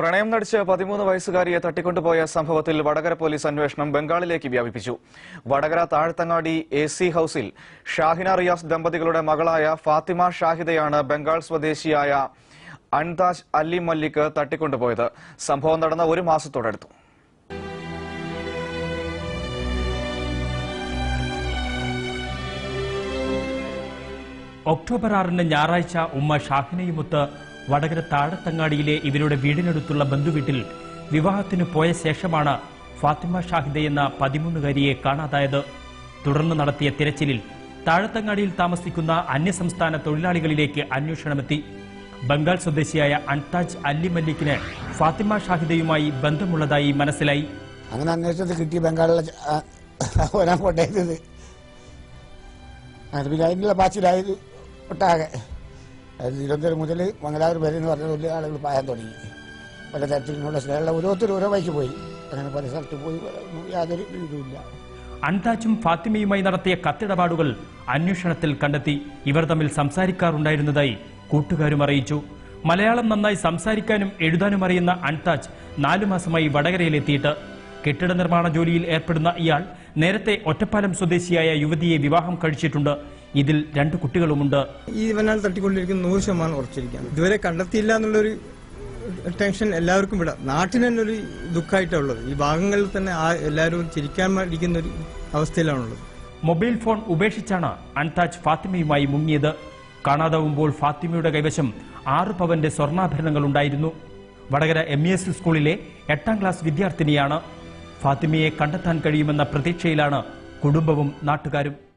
പ്രണയം നടിച്ച് പതിമൂന്ന് വയസ്സുകാരിയെ തട്ടിക്കൊണ്ടുപോയ സംഭവത്തിൽ വടകര പോലീസ് അന്വേഷണം ബംഗാളിലേക്ക് വ്യാപിപ്പിച്ചു. വടകര താഴ്ത്തങ്ങാടി എ സി ഹൌസിൽ ഷാഹിന റിയാസ് ദമ്പതികളുടെ മകളായ ഫാത്തിമ ഷാഹിദയാണ് ബംഗാൾ സ്വദേശിയായ അൻതാജ് അലി മല്ലിക്ക് തട്ടിക്കൊണ്ടുപോയത്. സംഭവം നടന്ന ഒരു മാസത്തോടടുത്തു. ഒക്ടോബർ ആറിന് ഞായറാഴ്ച ഉമ്മ ഷാഹിനയുമൊത്ത് വടകര താഴത്തങ്ങാടിയിലെ ഇവരുടെ വീടിനടുത്തുള്ള ബന്ധുവീട്ടിൽ വിവാഹത്തിന് പോയ ശേഷമാണ് ഫാത്തിമ ഷാഹിദ എന്ന പതിമൂന്നുകാരിയെ കാണാതായത്. തുടർന്ന് നടത്തിയ തിരച്ചിലിൽ താഴത്തങ്ങാടിയിൽ താമസിക്കുന്ന അന്യസംസ്ഥാന തൊഴിലാളികളിലേക്ക് അന്വേഷണമെത്തി. ബംഗാൾ സ്വദേശിയായ അൻതാജ് അല്ലി മല്ലിക്കിന് ഫാത്തിമ ഷാഹിദയുമായി ബന്ധമുള്ളതായി മനസ്സിലായി. അങ്ങനെ അന്വേഷണത്തിൽ കിട്ടി ബംഗാളിലെ ഒരാൾ പിന്നെ അതിനുള്ള പാച്ചിലായത് ഒട്ടാകെ. തിരുവനന്തപുരം മുതൽ മംഗലാപുരം വരെ എന്ന് പറഞ്ഞ വലിയ ആളുകൾ പായാൻ തുടങ്ങി. പല തരത്തിലുള്ള സ്നേഹമുള്ള ഓരോരുത്തരും ഓരോ വഴിക്ക് പോയി. അങ്ങനെ പല സ്ഥലത്ത് പോയി. യാതൊരു ഇതുമില്ല. അൻതാജും ഫാത്തിമയുമായി നടത്തിയ കത്തിടപാടുകൾ അന്വേഷണത്തിൽ കണ്ടെത്തി. ഇവർ തമ്മിൽ സംസാരിക്കാറുണ്ടായിരുന്നതായി കൂട്ടുകാരും അറിയിച്ചു. മലയാളം നന്നായി സംസാരിക്കാനും എഴുതാനും അറിയുന്ന അൻതാജ് നാലു മാസമായി വടകരയിലെത്തിയിട്ട്. കെട്ടിട നിർമ്മാണ ജോലിയിൽ ഏർപ്പെടുന്ന ഇയാൾ നേരത്തെ ഒറ്റപ്പാലം സ്വദേശിയായ യുവതിയെ വിവാഹം കഴിച്ചിട്ടുണ്ട്. ഇതിൽ രണ്ട് കുട്ടികളുമുണ്ട്. ഈ ഇവനാൽ തട്ടിക്കൊണ്ടിരിക്കുന്ന നൂറ് ശതമാനം ഉറച്ചിരിക്കുകയാണ്. ഇതുവരെ കണ്ടെത്തിയില്ല എന്നുള്ളൊരു ടെൻഷൻ എല്ലാവർക്കും ഇവിടെ. നാട്ടിന് തന്നെ ഒരു ദുഃഖമായിട്ടുള്ളത്. ഈ ഭാഗങ്ങളിൽ തന്നെ എല്ലാവരും ചിരിക്കാൻ ഇരിക്കുന്ന ഒരു അവസ്ഥയിലാണുള്ളത്. Mobile phone ഉപേക്ഷിച്ചാണ് അൻതാജ് ഫാത്തിമയുമായി മുങ്ങിയത്. കാണാതാവുമ്പോൾ ഫാത്തിമയുടെ കൈവശം ആറ് പവന്റെ സ്വർണാഭരണങ്ങൾ ഉണ്ടായിരുന്നു. വടകര എം ഇ എസ് സ്കൂളിലെ എട്ടാം ക്ലാസ് വിദ്യാർത്ഥിനിയാണ്. ഫാത്തിമയെ കണ്ടെത്താൻ കഴിയുമെന്ന പ്രതീക്ഷയിലാണ് കുടുംബവും നാട്ടുകാരും.